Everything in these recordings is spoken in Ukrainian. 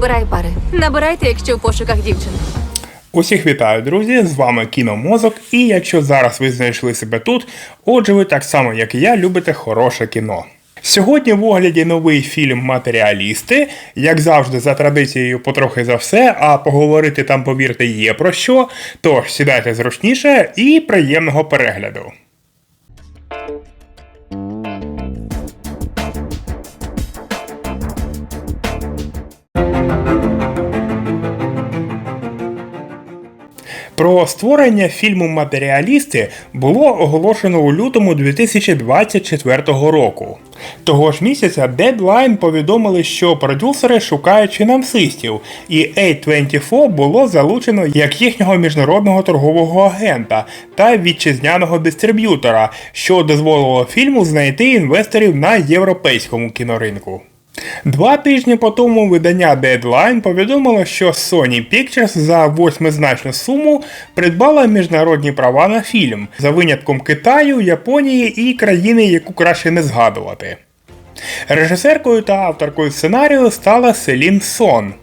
Підбирай пари. Набирайте, якщо в пошуках дівчин. Усіх вітаю, друзі! З вами Кіномозок. І якщо зараз ви знайшли себе тут, отже, ви так само, як і я, любите хороше кіно. Сьогодні в огляді новий фільм Матеріалісти. Як завжди, за традицією, потрохи за все, а поговорити там, повірте, є про що. Тож сідайте зручніше і приємного перегляду. Про створення фільму Матеріалісти було оголошено у лютому 2024 року. Того ж місяця Deadline повідомили, що продюсери шукають фінансистів, і A24 було залучено як їхнього міжнародного торгового агента та вітчизняного дистриб'ютора, що дозволило фільму знайти інвесторів на європейському кіноринку. Два тижні по тому видання Deadline повідомило, що Sony Pictures за восьмизначну суму придбала міжнародні права на фільм за винятком Китаю, Японії і країни, яку краще не згадувати. Режисеркою та авторкою сценарію стала Селін Сон.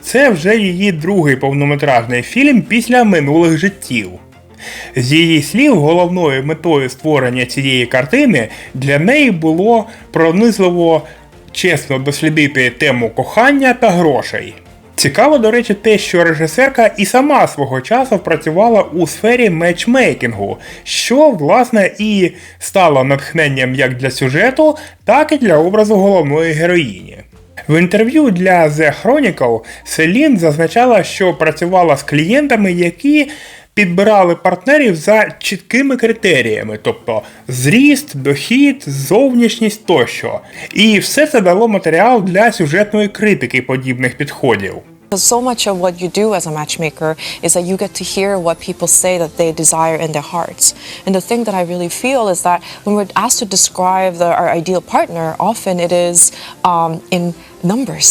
Це вже її другий повнометражний фільм після минулих життів. З її слів, головною метою створення цієї картини для неї було пронизливо чесно дослідити тему кохання та грошей. Цікаво, до речі, те, що режисерка і сама свого часу працювала у сфері мечмейкінгу, що, власне, і стало натхненням як для сюжету, так і для образу головної героїні. В інтерв'ю для The Chronicle Селін зазначала, що працювала з клієнтами, які підбирали партнерів за чіткими критеріями, тобто зріст, дохід, зовнішність тощо. І все це дало матеріал для сюжетної критики подібних підходів. So much of what you do as a matchmaker is that you get to hear what people say that they desire in their hearts. And the thing that I really feel is that when we're asked to describe the, our ideal partner, often it is um, in numbers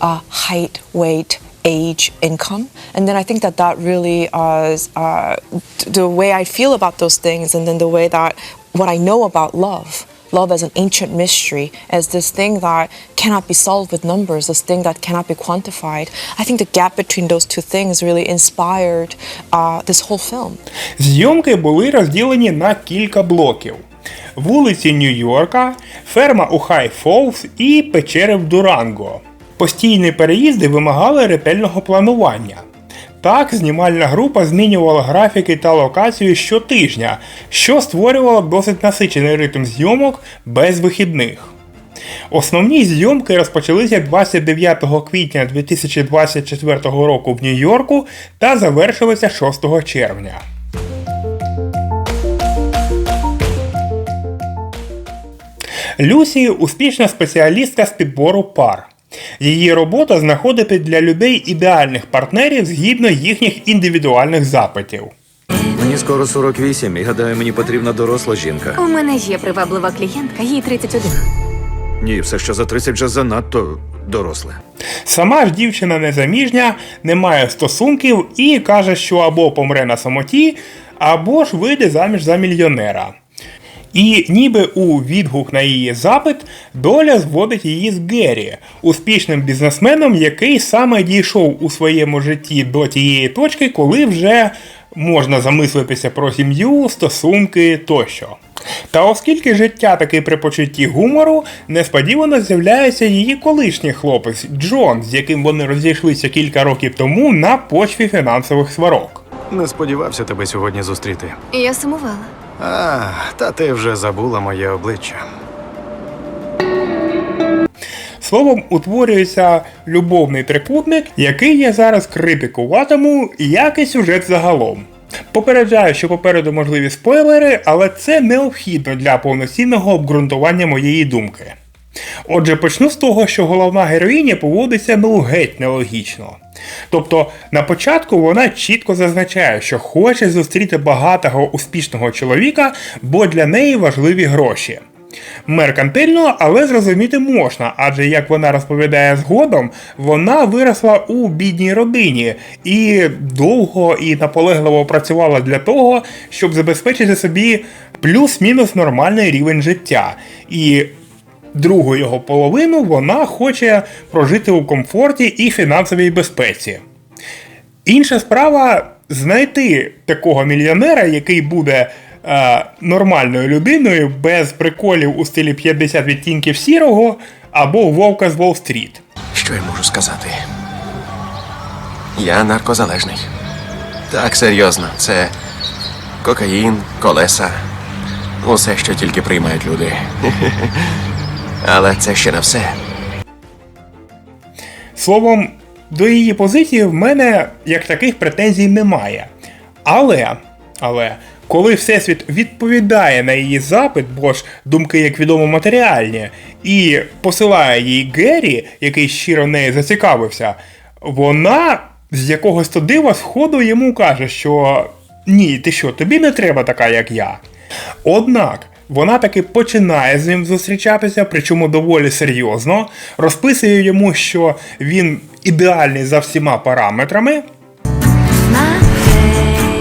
uh, height, weight, age, income. And then I think that that really uh, is, uh, the way I feel about those things, and then the way that what I know about love love as an ancient mystery, as this thing that cannot be solved with numbers, this thing that cannot be quantified. I think the gap between those two things really inspired uh, this whole film. Зйомки були розділені на кілька блоків: вулиці Нью-Йорка, ферма у Хай Фолс і печери в Дуранго. Постійні переїзди вимагали ретельного планування. Так, знімальна група змінювала графіки та локацію щотижня, що створювало досить насичений ритм зйомок без вихідних. Основні зйомки розпочалися 29 квітня 2024 року в Нью-Йорку та завершилися 6 червня. Люсі успішна спеціалістка з підбору пар. Її робота знаходити для людей ідеальних партнерів згідно їхніх індивідуальних запитів. Мені скоро 48, і гадаю, мені потрібна доросла жінка. У мене є приваблива клієнтка, їй 31. Ні, все, що за 30 вже занадто доросле. Сама ж дівчина незаміжня, не має стосунків і каже, що або помре на самоті, або ж вийде заміж за мільйонера. І ніби у відгук на її запит доля зводить її з Геррі, успішним бізнесменом, який саме дійшов у своєму житті до тієї точки, коли вже можна замислитися про сім'ю, стосунки тощо. Та оскільки життя таки при почутті гумору, несподівано з'являється її колишній хлопець Джон, з яким вони розійшлися кілька років тому на почві фінансових сварок. Не сподівався тебе сьогодні зустріти. Я сумувала. А, та ти вже забула моє обличчя. Словом, утворюється любовний трикутник, який я зараз критикуватиму, як і сюжет загалом. Попереджаю, що попереду можливі спойлери, але це необхідно для повноцінного обґрунтування моєї думки. Отже, почну з того, що головна героїня поводиться ну геть нелогічно. Тобто, на початку вона чітко зазначає, що хоче зустріти багатого успішного чоловіка, бо для неї важливі гроші. Меркантильно, але зрозуміти можна, адже як вона розповідає згодом, вона виросла у бідній родині і довго і наполегливо працювала для того, щоб забезпечити собі плюс-мінус нормальний рівень життя. І другу його половину вона хоче прожити у комфорті і фінансовій безпеці. Інша справа знайти такого мільйонера, який буде е, нормальною людиною, без приколів у стилі 50 відтінків сірого або вовка з Уолл-стріт. Що я можу сказати? Я наркозалежний. Так, серйозно, це кокаїн, колеса, усе, що тільки приймають люди. Але це ще не все. Словом, до її позиції в мене як таких претензій немає. Але, але, коли Всесвіт відповідає на її запит, бо ж думки, як відомо, матеріальні, і посилає їй Геррі, який щиро нею зацікавився, вона з якогось то дива сходу йому каже, що ні, ти що, тобі не треба така, як я. Однак вона таки починає з ним зустрічатися, причому доволі серйозно, розписує йому, що він ідеальний за всіма параметрами,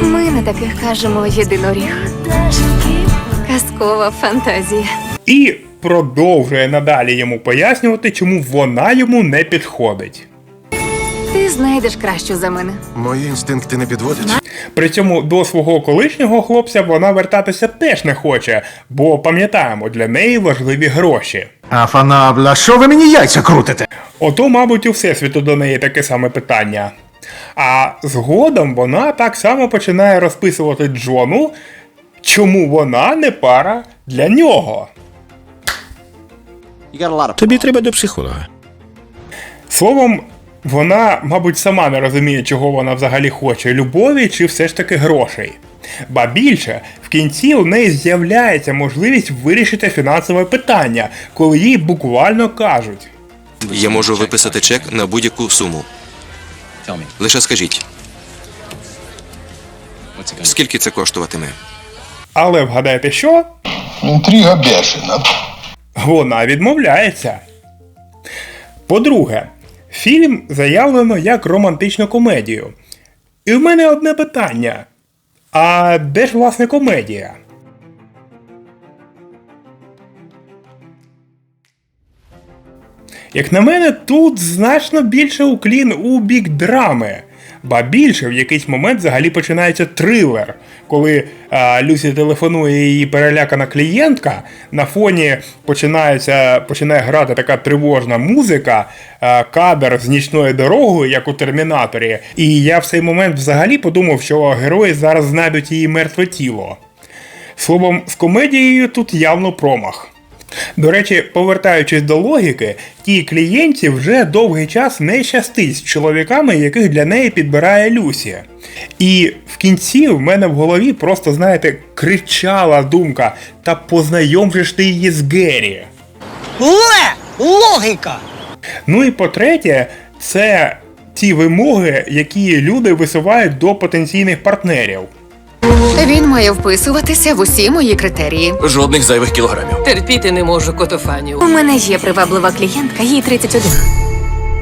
Ми на таких кажемо єдиноріг. Казкова фантазія. і продовжує надалі йому пояснювати, чому вона йому не підходить. Ти знайдеш кращу за мене. Мої інстинкти не підводять. При цьому до свого колишнього хлопця вона вертатися теж не хоче, бо пам'ятаємо, для неї важливі гроші. Афанабла, що ви мені яйця крутите? Ото, мабуть, у всесвіту до неї таке саме питання. А згодом вона так само починає розписувати Джону, чому вона не пара для нього. Тобі треба до психолога. Словом, вона, мабуть, сама не розуміє, чого вона взагалі хоче любові чи все ж таки грошей. Ба більше, в кінці у неї з'являється можливість вирішити фінансове питання, коли їй буквально кажуть. Я можу виписати чек на будь-яку суму. Лише скажіть, скільки це коштуватиме? Але вгадайте що? Інтрига бешена. Вона відмовляється. По-друге, фільм заявлено як романтичну комедію. І в мене одне питання: а де ж власне комедія? Як на мене, тут значно більше уклін у бік драми. Ба більше в якийсь момент взагалі починається трилер, коли а, Люсі телефонує її перелякана клієнтка, на фоні починається, починає грати така тривожна музика, а, кадр з нічною дорогою, як у Термінаторі. І я в цей момент взагалі подумав, що герої зараз знайдуть її мертве тіло. Словом, з комедією тут явно промах. До речі, повертаючись до логіки, тій клієнтці вже довгий час не щастить з чоловіками, яких для неї підбирає Люсі. І в кінці в мене в голові просто, знаєте, кричала думка: та познайом же ж ти її з Геррі. Ле! Логіка! Ну і по-третє, це ті вимоги, які люди висувають до потенційних партнерів. Він має вписуватися в усі мої критерії. Жодних зайвих кілограмів. Терпіти не можу котофанів. У мене є приваблива клієнтка, їй 31.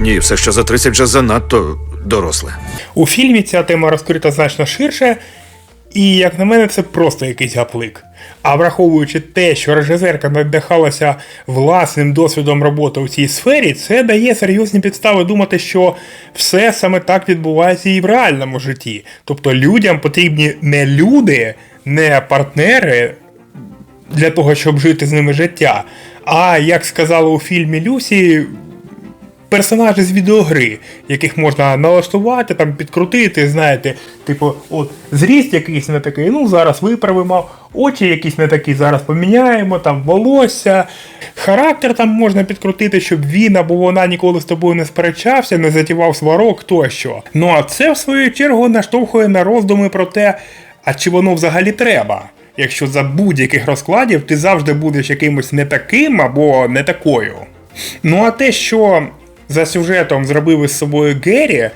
Ні, все, що за 30 вже занадто доросле. У фільмі ця тема розкрита значно ширше, і, як на мене, це просто якийсь гаплик. А враховуючи те, що режисерка надихалася власним досвідом роботи у цій сфері, це дає серйозні підстави думати, що все саме так відбувається і в реальному житті. Тобто людям потрібні не люди, не партнери для того, щоб жити з ними життя. А як сказала у фільмі Люсі, персонажі з відеогри, яких можна налаштувати, там підкрутити, знаєте, типу, от зріст якийсь не такий, ну зараз виправимо, очі якісь не такі, зараз поміняємо, там волосся, характер там можна підкрутити, щоб він або вона ніколи з тобою не сперечався, не затівав сварок тощо. Ну а це в свою чергу наштовхує на роздуми про те, а чи воно взагалі треба. Якщо за будь-яких розкладів ти завжди будеш якимось не таким або не такою. Ну а те, що за сюжетом зробив із собою Геррі,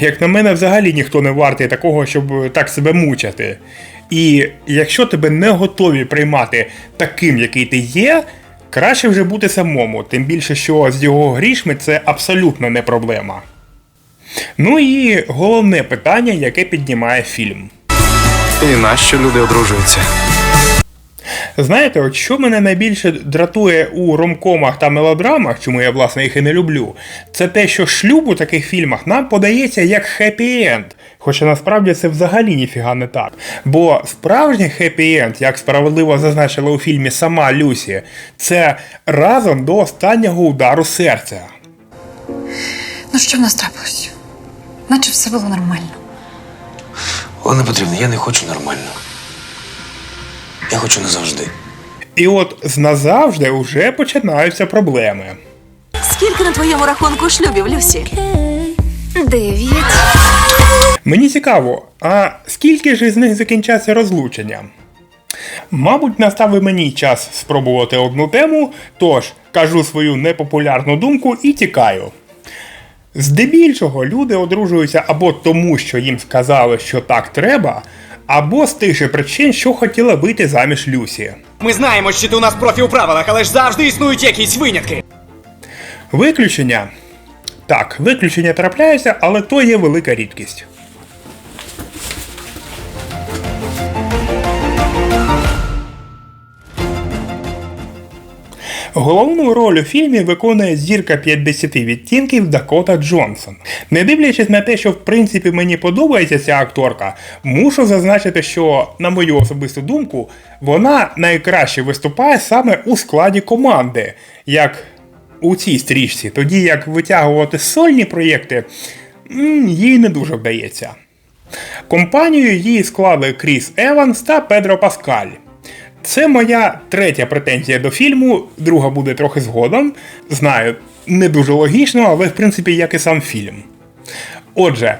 як на мене, взагалі ніхто не вартий такого, щоб так себе мучити. І якщо тебе не готові приймати таким, який ти є, краще вже бути самому, тим більше, що з його грішми це абсолютно не проблема. Ну і головне питання, яке піднімає фільм. І нащо люди одружуються? Знаєте, от що мене найбільше дратує у ромкомах та мелодрамах, чому я власне їх і не люблю, це те, що шлюб у таких фільмах нам подається як хеппі-енд. Хоча насправді це взагалі ніфіга не так. Бо справжній хеппі-енд, як справедливо зазначила у фільмі сама Люсі, це разом до останнього удару серця. Ну що в нас трапилось? Наче все було нормально. Олена Петрівна, я не хочу нормально. Я хочу назавжди. І от з назавжди вже починаються проблеми. Скільки на твоєму рахунку шлюбів, Люсі? Дев'ять. Мені цікаво, а скільки ж із них закінчаться розлученням? Мабуть, настав і мені час спробувати одну тему, тож кажу свою непопулярну думку і тікаю. Здебільшого люди одружуються або тому, що їм сказали, що так треба, або з тих же причин, що хотіла вийти заміж Люсі. Ми знаємо, що ти у нас профі у правилах, але ж завжди існують якісь винятки. Виключення. Так, виключення трапляються, але то є велика рідкість. Головну роль у фільмі виконує зірка 50 відтінків Дакота Джонсон. Не дивлячись на те, що в принципі мені подобається ця акторка, мушу зазначити, що, на мою особисту думку, вона найкраще виступає саме у складі команди, як у цій стрічці, тоді як витягувати сольні проєкти їй не дуже вдається. Компанію її склали Кріс Еванс та Педро Паскаль. Це моя третя претензія до фільму, друга буде трохи згодом. Знаю, не дуже логічно, але в принципі як і сам фільм. Отже,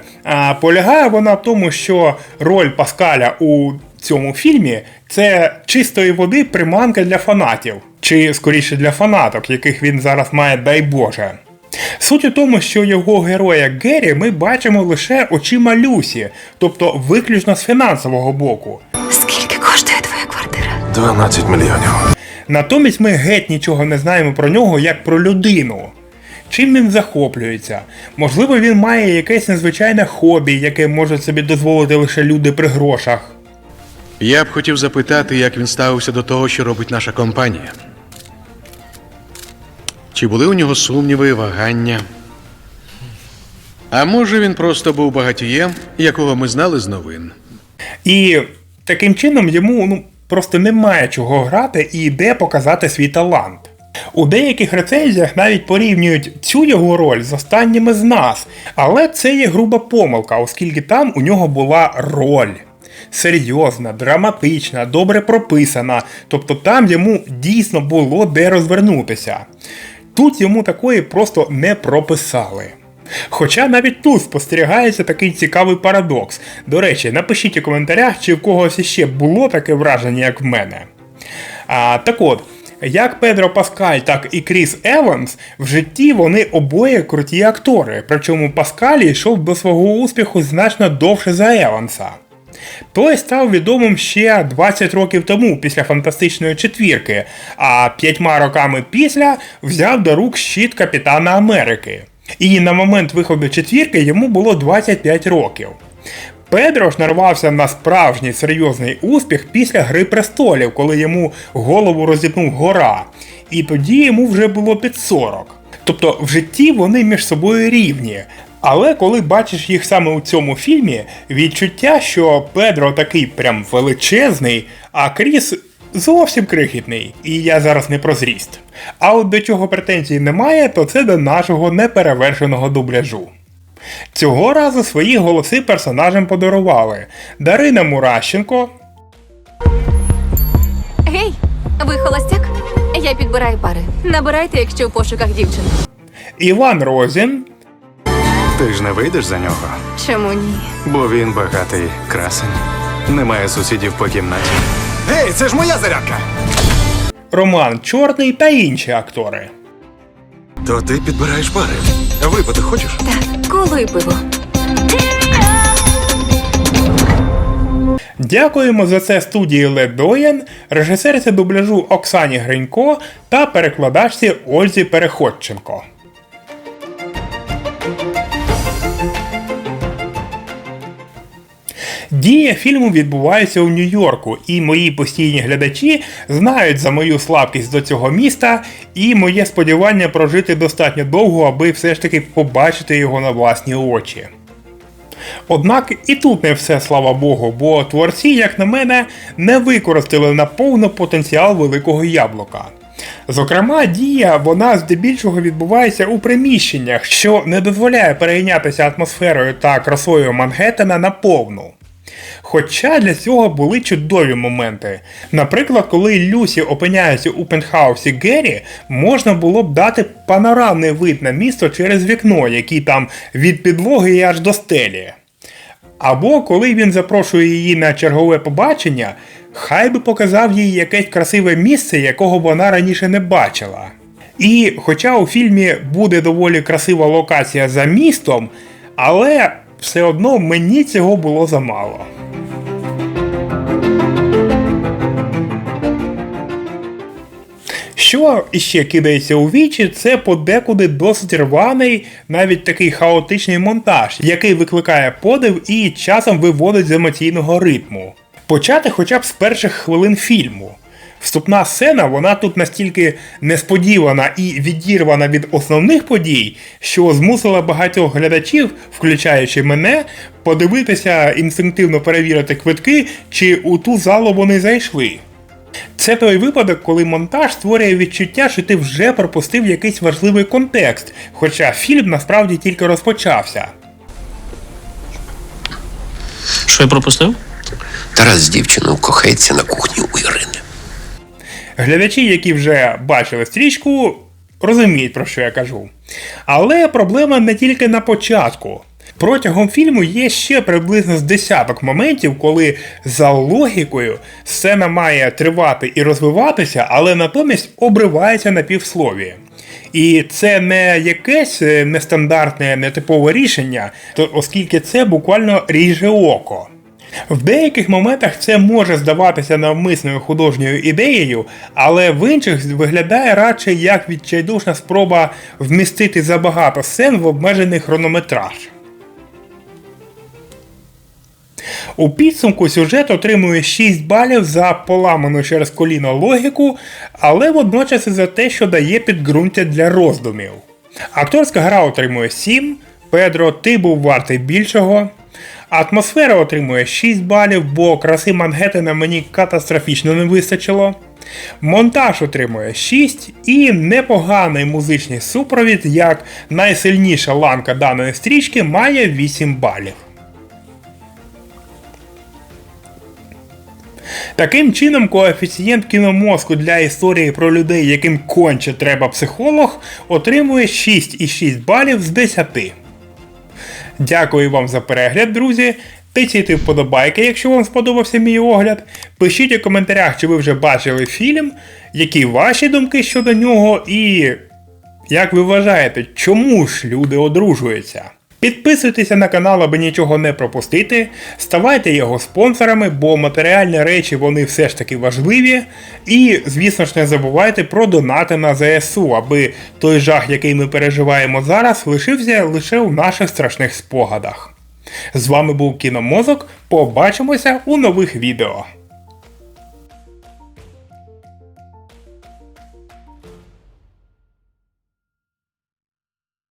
полягає вона в тому, що роль Паскаля у цьому фільмі це чистої води приманка для фанатів, чи скоріше для фанаток, яких він зараз має, дай Боже. Суть у тому, що його героя Геррі ми бачимо лише очима Люсі, тобто виключно з фінансового боку. 12 мільйонів. Натомість ми геть нічого не знаємо про нього як про людину. Чим він захоплюється? Можливо, він має якесь незвичайне хобі, яке можуть собі дозволити лише люди при грошах. Я б хотів запитати, як він ставився до того, що робить наша компанія. Чи були у нього сумніви, вагання? А може він просто був багатієм, якого ми знали з новин? І таким чином йому ну, просто немає чого грати і де показати свій талант. У деяких рецензіях навіть порівнюють цю його роль з останніми з нас, але це є груба помилка, оскільки там у нього була роль. Серйозна, драматична, добре прописана, тобто там йому дійсно було де розвернутися. Тут йому такої просто не прописали. Хоча навіть тут спостерігається такий цікавий парадокс. До речі, напишіть у коментарях, чи в когось іще було таке враження, як в мене. А, так от, як Педро Паскаль, так і Кріс Еванс, в житті вони обоє круті актори, причому Паскаль йшов до свого успіху значно довше за Еванса. Той став відомим ще 20 років тому після фантастичної четвірки, а п'ятьма роками після взяв до рук щит Капітана Америки. І на момент виходу четвірки йому було 25 років. Педро ж нарвався на справжній серйозний успіх після Гри престолів, коли йому голову розіпнув гора. І тоді йому вже було під 40. Тобто в житті вони між собою рівні. Але коли бачиш їх саме у цьому фільмі, відчуття, що Педро такий прям величезний, а Кріс зовсім крихітний. І я зараз не про зріст. А от до чого претензій немає, то це до нашого неперевершеного дубляжу. Цього разу свої голоси персонажам подарували Дарина Муращенко, Гей, ви холостяк? Я підбираю пари. Набирайте, якщо в пошуках дівчин. Іван Розін, Ти ж не вийдеш за нього, Чому ні? бо він багатий красень. Немає сусідів по кімнаті. Гей, це ж моя зарядка! Роман Чорний та інші актори. То ти підбираєш пари. Випити хочеш? Так, коли пиво? Дякуємо за це студії Ледоєн, режисерці дубляжу Оксані Гринько та перекладачці Ользі Переходченко. Дія фільму відбувається у Нью-Йорку, і мої постійні глядачі знають за мою слабкість до цього міста і моє сподівання прожити достатньо довго, аби все ж таки побачити його на власні очі. Однак і тут не все, слава Богу, бо творці, як на мене, не використали наповно потенціал великого яблука. Зокрема, дія вона здебільшого відбувається у приміщеннях, що не дозволяє перейнятися атмосферою та красою Мангеттена наповну. Хоча для цього були чудові моменти. Наприклад, коли Люсі опиняється у пентхаусі Геррі, можна було б дати панорамний вид на місто через вікно, який там від підлоги і аж до стелі. Або коли він запрошує її на чергове побачення, хай би показав їй якесь красиве місце, якого вона раніше не бачила. І хоча у фільмі буде доволі красива локація за містом, але все одно мені цього було замало. Що іще кидається у вічі, це подекуди досить рваний, навіть такий хаотичний монтаж, який викликає подив і часом виводить з емоційного ритму. Почати хоча б з перших хвилин фільму. Вступна сцена, вона тут настільки несподівана і відірвана від основних подій, що змусила багатьох глядачів, включаючи мене, подивитися інстинктивно перевірити квитки, чи у ту залу вони зайшли. Це той випадок, коли монтаж створює відчуття, що ти вже пропустив якийсь важливий контекст, хоча фільм насправді тільки розпочався. Що я пропустив? Тарас з дівчиною кохається на кухні у Ірини. Глядачі, які вже бачили стрічку, розуміють, про що я кажу. Але проблема не тільки на початку. Протягом фільму є ще приблизно з десяток моментів, коли за логікою сцена має тривати і розвиватися, але натомість обривається на півслові. І це не якесь е, нестандартне, нетипове рішення, оскільки це буквально ріже око. В деяких моментах це може здаватися навмисною художньою ідеєю, але в інших виглядає радше як відчайдушна спроба вмістити забагато сцен в обмежений хронометраж. У підсумку сюжет отримує 6 балів за поламану через коліно логіку, але водночас і за те, що дає підґрунтя для роздумів. Акторська гра отримує 7, Педро, ти був вартий більшого. Атмосфера отримує 6 балів, бо краси Мангеттена мені катастрофічно не вистачило. Монтаж отримує 6 і непоганий музичний супровід, як найсильніша ланка даної стрічки, має 8 балів. Таким чином, коефіцієнт кіномозку для історії про людей, яким конче треба психолог, отримує 6,6 балів з 10. Дякую вам за перегляд, друзі. Тицяйте вподобайки, якщо вам сподобався мій огляд. Пишіть у коментарях, чи ви вже бачили фільм, які ваші думки щодо нього, і як ви вважаєте, чому ж люди одружуються? Підписуйтеся на канал, аби нічого не пропустити. Ставайте його спонсорами, бо матеріальні речі вони все ж таки важливі. І, звісно ж, не забувайте про донати на ЗСУ, аби той жах, який ми переживаємо зараз, лишився лише у наших страшних спогадах. З вами був Кіномозок. Побачимося у нових відео.